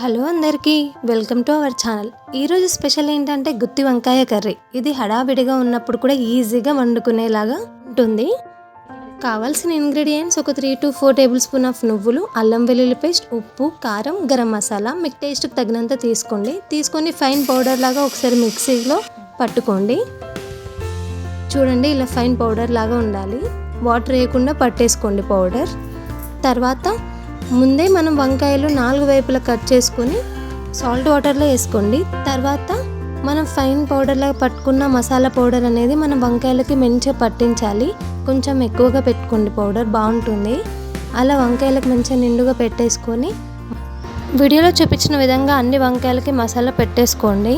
Hello అందరికీ welcome to our channel. ఈరోజు special ఏంటంటే గుత్తి వంకాయ కర్రీ. ఇది హడావిడిగా ఉన్నప్పుడు కూడా ఈజీగా వండుకునేలాగా ఉంటుంది. కావాల్సిన ఇంగ్రీడియంట్స్ ఒక three to four tablespoon of నువ్వులు అల్లం వెల్లుల్లి పేస్ట్ ఉప్పు కారం గరం మసాలా మీకు టేస్ట్కి తగినంత తీసుకోండి. తీసుకొని ఫైన్ పౌడర్ లాగా ఒకసారి మిక్సీలో పట్టుకోండి. చూడండి ఇలా ఫైన్ పౌడర్ లాగా ఉండాలి. వాటర్ వేయకుండా పట్టేసుకోండి పౌడర్. తర్వాత ముందే మనం వంకాయలు నాలుగు వైపులా కట్ చేసుకొని సాల్ట్ వాటర్లో వేసుకోండి. తర్వాత మనం ఫైన్ పౌడర్లో పట్టుకున్న మసాలా పౌడర్ అనేది మనం వంకాయలకి మంచిగా పట్టించాలి. కొంచెం ఎక్కువగా పెట్టుకోండి పౌడర్ బాగుంటుంది. అలా వంకాయలకు మంచిగా నిండుగా పెట్టేసుకొని వీడియోలో చూపించిన విధంగా అన్ని వంకాయలకి మసాలా పెట్టేసుకోండి.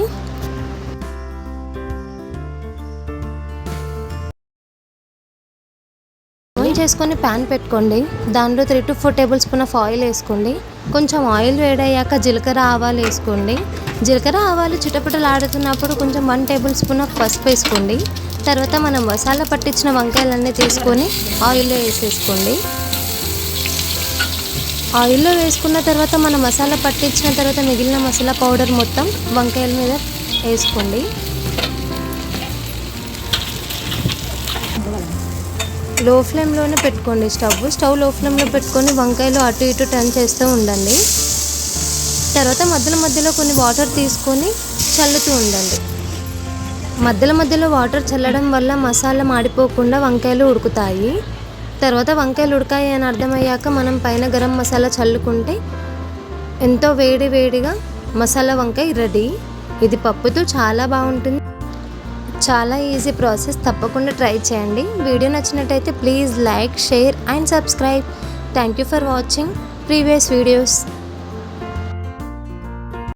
చేసుకొని ప్యాన్ పెట్టుకోండి. దాంట్లో three to four tablespoon of oil వేసుకోండి. కొంచెం ఆయిల్ వేడయ్యాక జీలకర్ర ఆవాలు వేసుకోండి. జీలకర్ర ఆవాలు చిటపటలాడుతున్నప్పుడు కొంచెం వన్ టేబుల్ స్పూన్ ఆఫ్ పసుపు వేసుకోండి. తర్వాత మనం మసాలా పట్టించిన వంకాయలన్నీ తీసుకొని ఆయిల్లో వేసేసుకోండి. ఆయిల్లో వేసుకున్న తర్వాత మనం మసాలా పట్టించిన తర్వాత మిగిలిన మసాలా పౌడర్ మొత్తం వంకాయల మీద వేసుకోండి. లో ఫ్లేమ్లోనే పెట్టుకోండి స్టవ్. స్టవ్లో ఫ్లేమ్లో పెట్టుకొని వంకాయలు అటు ఇటు టర్న్ చేస్తూ ఉండండి. తర్వాత మధ్యలో మధ్యలో కొన్ని వాటర్ తీసుకొని చల్లుతూ ఉండండి. మధ్యలో మధ్యలో వాటర్ చల్లడం వల్ల మసాలా మాడిపోకుండా వంకాయలు ఉడుకుతాయి. తర్వాత వంకాయలు ఉడకాయి అని అర్థమయ్యాక మనం పైన గరం మసాలా చల్లుకుంటే ఎంతో వేడి వేడిగా మసాలా వంకాయ రెడీ. ఇది పప్పుతో చాలా బాగుంటుంది. చాలా ఈజీ ప్రాసెస్ తప్పకుండా ట్రై చేయండి. వీడియో నచ్చినట్టయితే please like share and subscribe thank you for watching previous videos